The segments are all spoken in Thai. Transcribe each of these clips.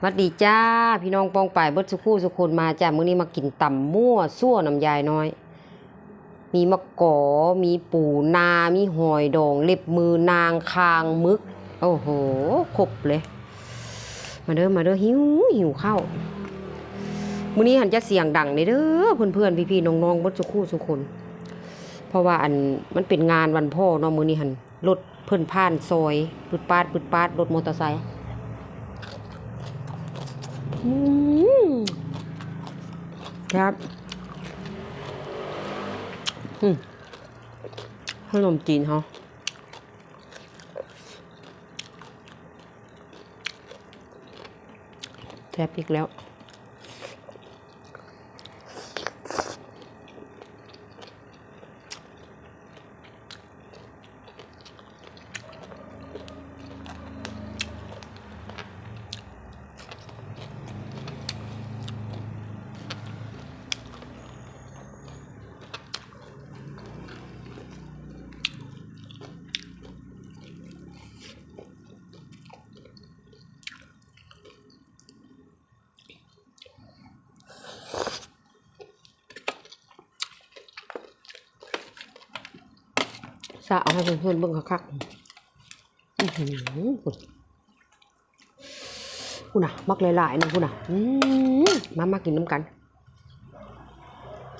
หวัดดีจ้า พี่น้องปองป่ายเบิดสุขูสุคนมาจ้ามื้อนี้มากินต่ำมั่วซั่วน้ำยายน้อย มีมะกอมีปูนา มีหอยดอง เล็บมือนางคางมึก โอ้โหครบเลย มาเด้อมาเด้อหิวหิวข้าวมื้อนี้หันจะเสียงดังเด้อเด้อเพื่อนๆพี่ๆน้องๆเบิดสุขูสุคน เพราะว่าอันมันเป็นงานวันพ่อเนาะมื้อนี้หันรถเพิ่อนผ่านซอยปึดปาดปึดปาดรถมอเตอร์ไซค์ ครับขนมจีนเขาแทบอีกแล้ว สะเอาให้เพื่อนๆเบิ่งคักๆอือหือคุณคุณน่ะ มักหลายๆนะคุณน่ะมามากินน้ำกัน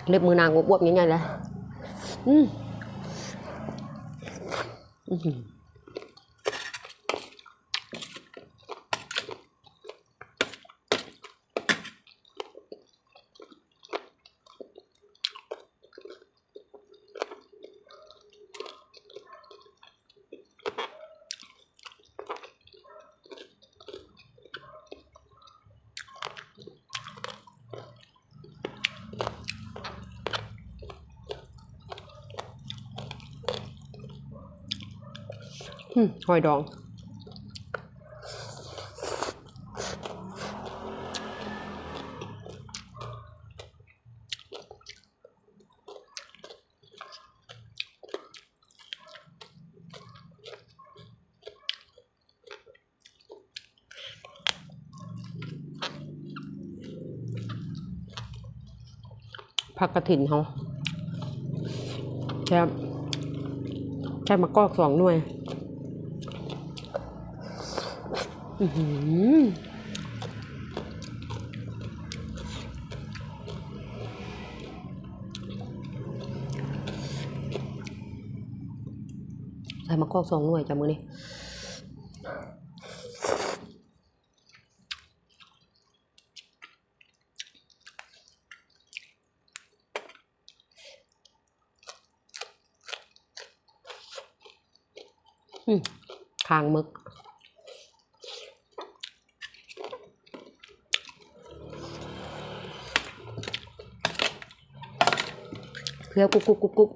เล็บมือนางอวบๆง่ายๆเลยอืมอือหือ หอยดองผักกระถินเขาแช่แช่มะกอกสองหน่วย ใส่มะกอกสองหน่วยจ้ะมือนี้อืมคางมึก เคี้ยวกรุบ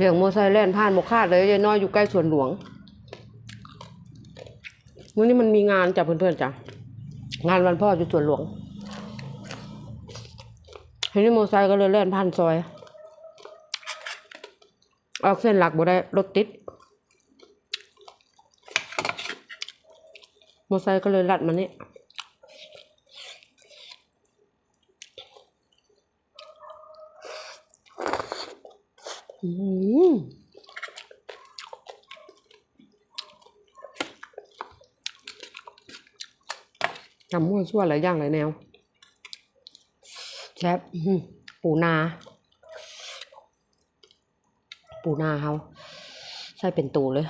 เสียงโมอไซค์แล่นผ่านโมคาดเลยยายน้อยอยู่ใกล้สวนหลวงวันนี้มันมีงานจ้ะเพื่อนๆจ้ะงานวันพ่ออยู่สวนหลวงทีนี้โมอไซค์ก็เลยแล่นผ่านซอย ออกเส้นหลักบ่ได้รถติดโมอไซค์ก็เลยลัดมานี่ อืมจำมั่วซั่วหลายอย่างหลายแนวแซ่บปูนา ปูนาเขาใส่เป็นตูเลย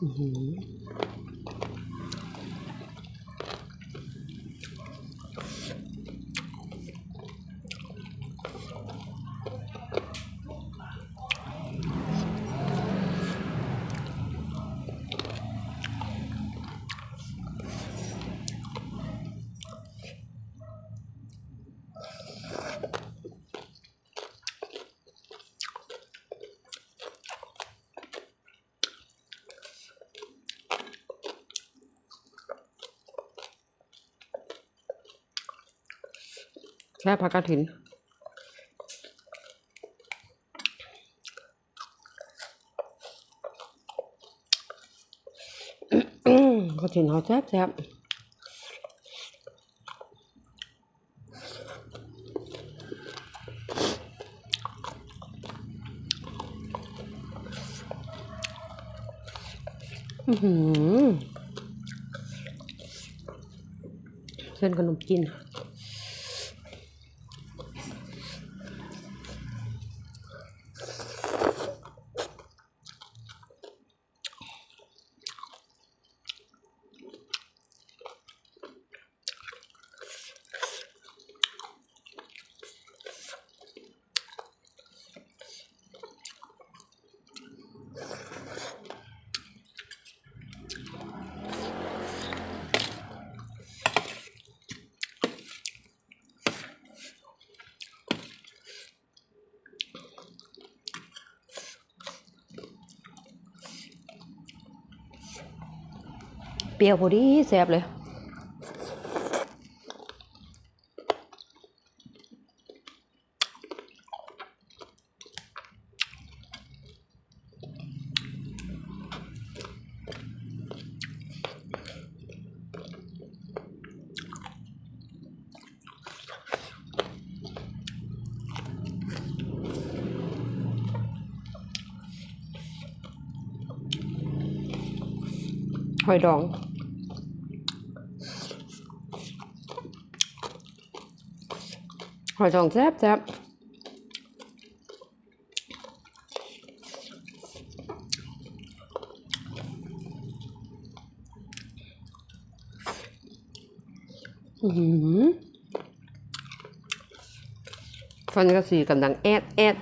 อื แค่ผักกระถินกระถินเขาแซ่บแซ่บอื้อหือเส้นขนมจีน เปรี้ยวพอดีแซ่บเลยหอยดอง หอยดองแซ่บแซ่บฟันกระสีกันดังแอดแอด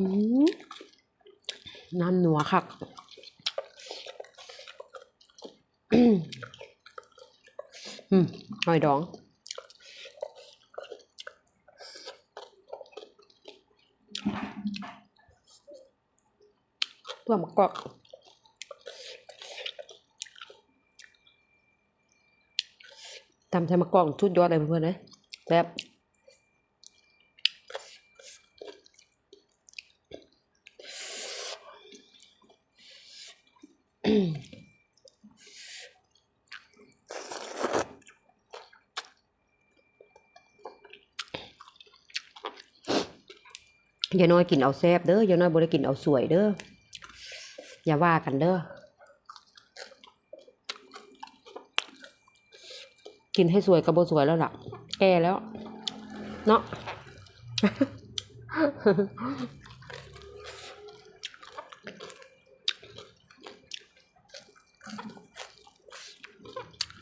อืม น้ำหนัวคักอืมหอยดองตัวมะกอกตำใส่มะกอกชุดยอดเลยเพื่อนๆเลยแบบ อย่าน้อยกินเอาแซบเด้ออย่าน้อยบ่ได้กินเอาสวยเด้ออย่าว่ากันเด้อกินให้สวยกับบ่สวยแล้วล่ะ แก่แล้ว เนาะ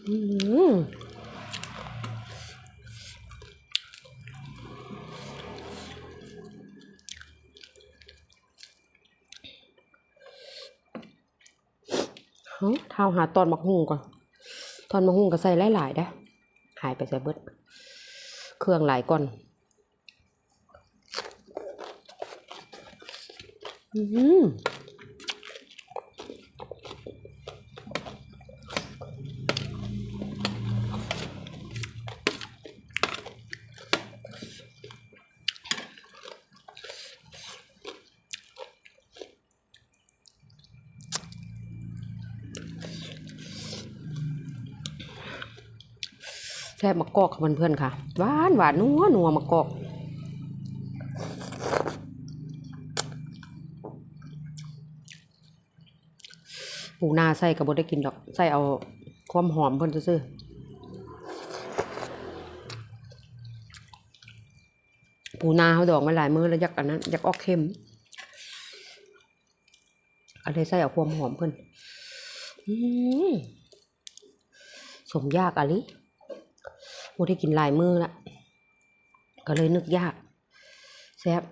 อืม เฮ้าเท้าหาตอนมักหุงก่อน ตอนมักหุงก็ใส่หลายๆได้หายไปใส่เบิด เครื่องหลายก่อนอืม แซ่บมะกอกค่ะเพื่อนๆค่ะ หวานหวานนัวนัวมะกอกปูนาใส่กับบได้กินดอกใส่เอาความหอมเพิ่นซื่อปูนาเขาดองมาหลายมื้อแล้วยากอันนั้นยากออกเค็มก็เลยใส่เอาความหอมเพิ่นอืมสมยากอะลิ บ่ได้กินหลายมือละก็เลยนึกยากแซ่บ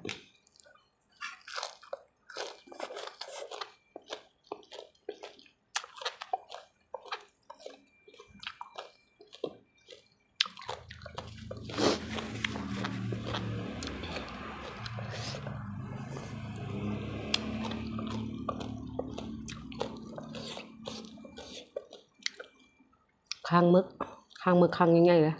ข้างมึก ข้างมือข้างง่ายๆเลย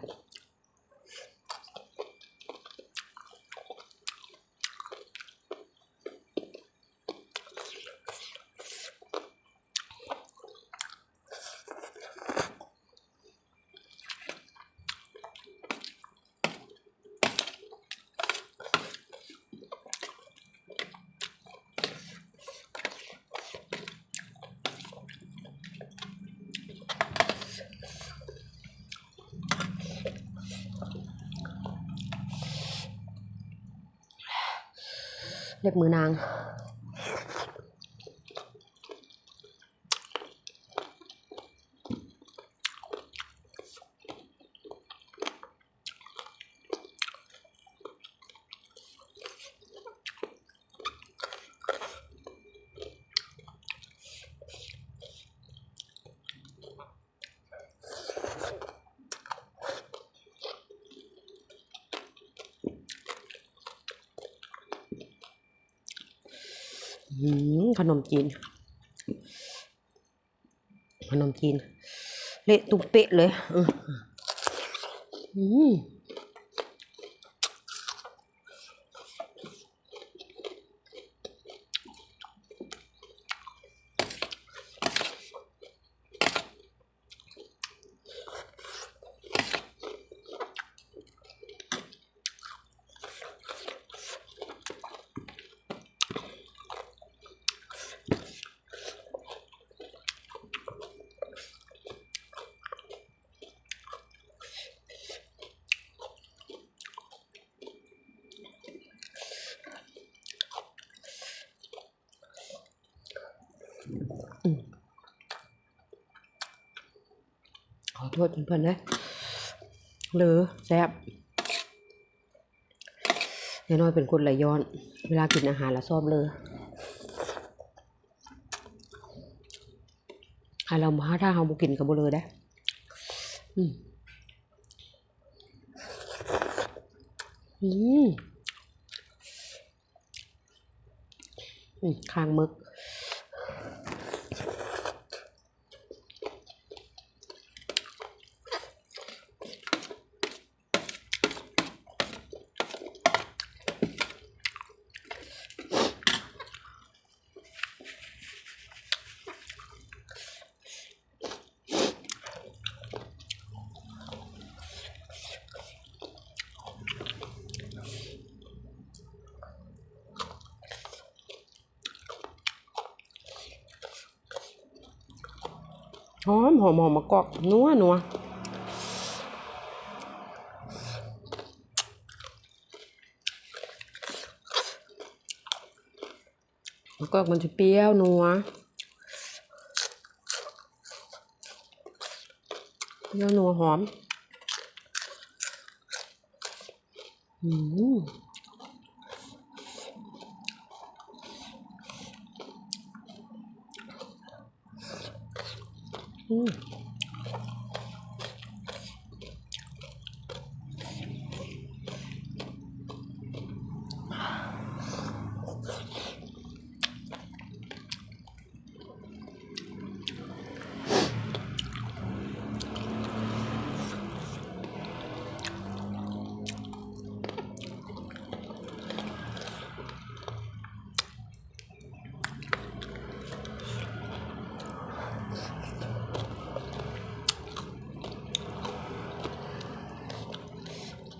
เล็บมือนาง อืม ขนมจีน ขนมจีน เละตุ้มเป๊ะเลย อืม ขอโทษเพื่อนๆนะ หรือแซ่บแน่น้อยเป็นคนไหลย้อน เวลากินอาหารแล้วชอบเลยถ้าเราถ้าเราบุกินกับบุเลยได้อืมอืมอืมคางมึก หอมหอมหอมมะกอกนัวนัวมะกอกมันจะเปรี้ยวนัวเปรี้ยวนัวหอม อืม อื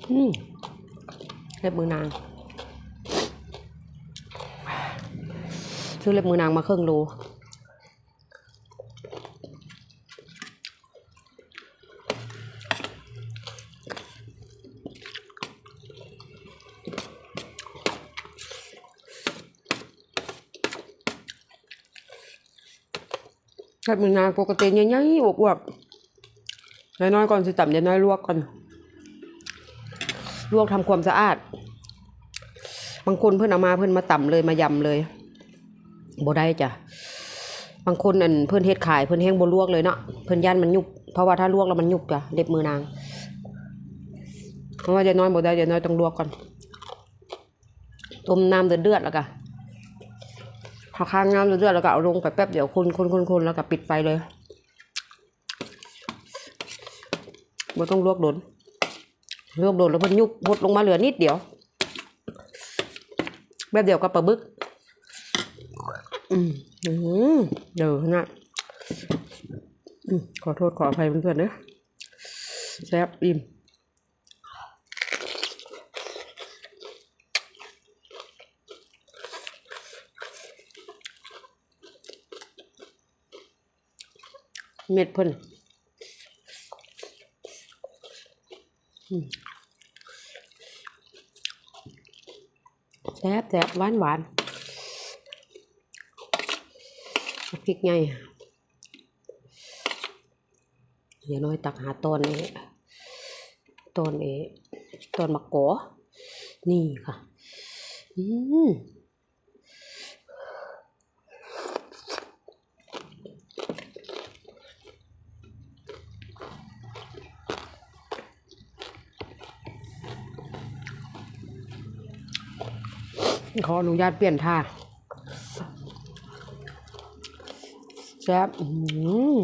เล็บมือนาง ซื้อเล็บมือนางมาเครื่องโล็บมือนางปกติเงี้ยๆอวบๆน้อยๆก่อนสิต่ำเดี๋ยน้อยลวกก่อน ลวกทำความสะอาด บางคนเพิ่อนเอามาเพิ่อนมาต่ำเลยมายำเลยบ่ได้จ้ะบางคนอันเพิ่อนเฮ็ดขายเพิ่อนแห้งบ่ลวกเลยเนาะเพิ่อนย่านมันยุบเพราะว่าถ้าลวกแล้วมันยุบจ้ะเล็บมือนาง เพราะว่าจะน้อยบ่ได้จะน้อยต้องลวกก่อนต้มน้ำเดือดๆแล้วก็พอข้างน้ำเดือดๆแล้วก็เอาลงไปแป๊บเดี๋ยวคนคนคนคนแล้วก็ปิดไฟเลยบ่ต้องลวกโดน ลวกโดนแล้วมันยุบหดลงมาเหลือนิดเดียว แบบเดียวกับปลาบึก อืมอืมเดี๋ยวนะขอโทษขออภัยเพื่อนๆเนอะแซ่บอิ่มเม็ดเพิ่นอืม แซ่บแซ่บหวานหวานพริกไงอย่าน้อยตักหาต้นเอต้นเอต้นมะกอนี่ค่ะ อืม ขออนุญาตเปลี่ยนท่าแซ่บอืม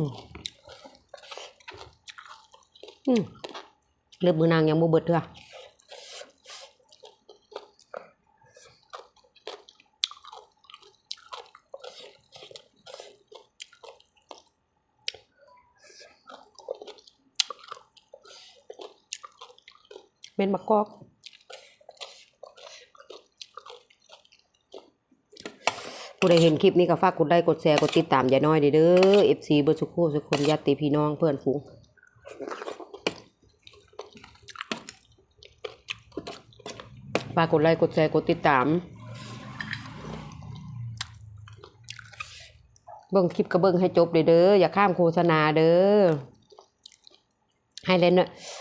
อืมเลือบมือนางยังบ่เบิดเถอะเม็ดมะกอก ผู้ใดเห็นคลิปนี้ก็ฝากกดไลค์กดแชร์กดติดตามอย่าน้อยเด้อเด้อ FC เบอร์สุขูสุคนญาติพี่น้องเพื่อนฝูงฝากกดไลค์กดแชร์กดติดตามเบิ่งคลิปก็เบิ่งให้จบเลยเด้ออย่าข้ามโฆษณาเด้อให้เลยเน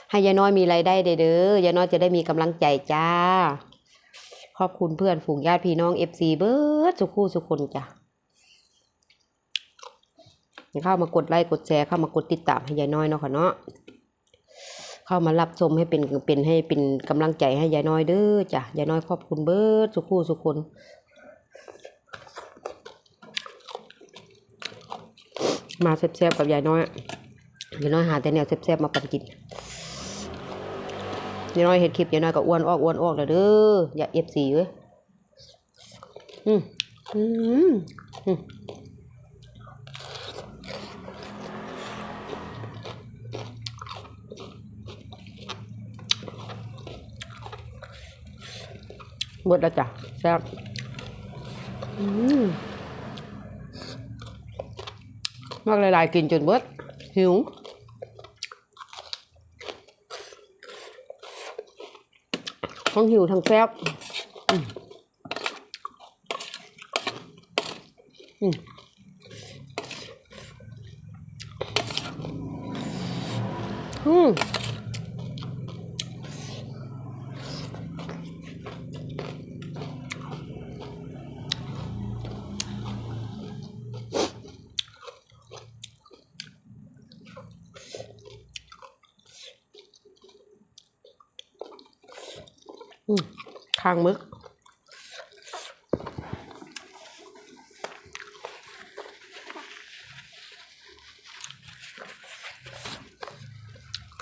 ให้ยายน้อยมีรายได้เด้อเด้อยายน้อยจะได้มีกำลังใจจ้า ขอบคุณเพื่อนฝูงญาติพี่น้องเอฟซีเบิร์ดสุคู่สุคนจ้ะเข้ามากดไลค์กดแชร์เข้ามากดติดตามให้ยายน้อยเนาะค่ะเนาะเข้ามารับชมให้เป็นเป็นให้เป็นกำลังใจให้ยายน้อยเด้อจ้ะยายน้อยขอบคุณเบิร์ดสุคู่สุคนมาแซ่บๆกับยายน้อยยายน้อยหาแต่แนวแซ่บๆมาปันกิน ยายน้อยเห็นคลิปยายน้อยก็อ้วนออกอ้วนออกเลยเด้ออย่าเอฟซีเว้ยอืมอืมอืมหมดแล้วจ้ะแซ่บอืมมากหลายๆกินจนเบิดหิว ทั้งหิวทั้งแซ่บอืมอืมอืมอืมคางมึก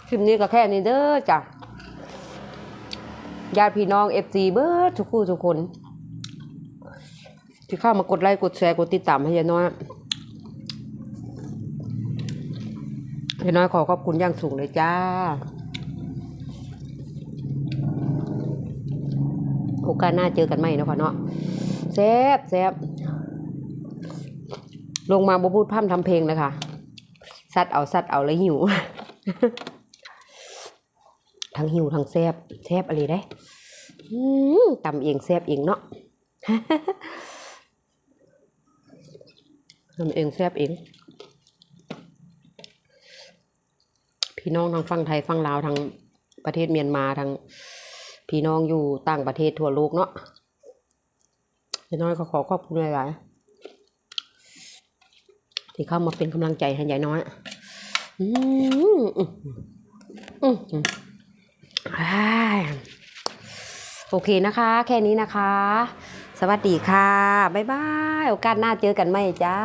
คลิปนี้ก็แค่นี้เด้อจ้ะญาติพี่น้องเอฟซีเบิร์ดทุกคู่ทุกคน ที่เข้ามากดไลค์กดแชร์กดติดตามให้ยายน้อยยายน้อยขอขอบคุณอย่างสูงเลยจ้า กาสหน้าเจอกันใหม่นะพ่อเนาะแซบแซบลงมาบ่พูดพร่ำทำเพลงเลยค่ะสัตว์เอาสัตว์เอาเลยหิว ทั้งหิวทั้งแซบแซบอะไรได้ตำเองแซบเองเนาะทำเองแซบเอง พี่น้องทางฝั่งไทยฝั่งลาวทางประเทศเมียนมาทาง พี่น้องอยู่ต่างประเทศทั่วโลกเนาะยายน้อยก็ขอขอบคุณหลายๆที่เข้ามาเป็นกำลังใจให้ยายน้อยอืมอืมอืมอืมอ้าโอเคนะคะ แค่นี้นะคะ สวัสดีค่ะ บ๊ายบาย โอกาสหน้าเจอกันไหมจ้า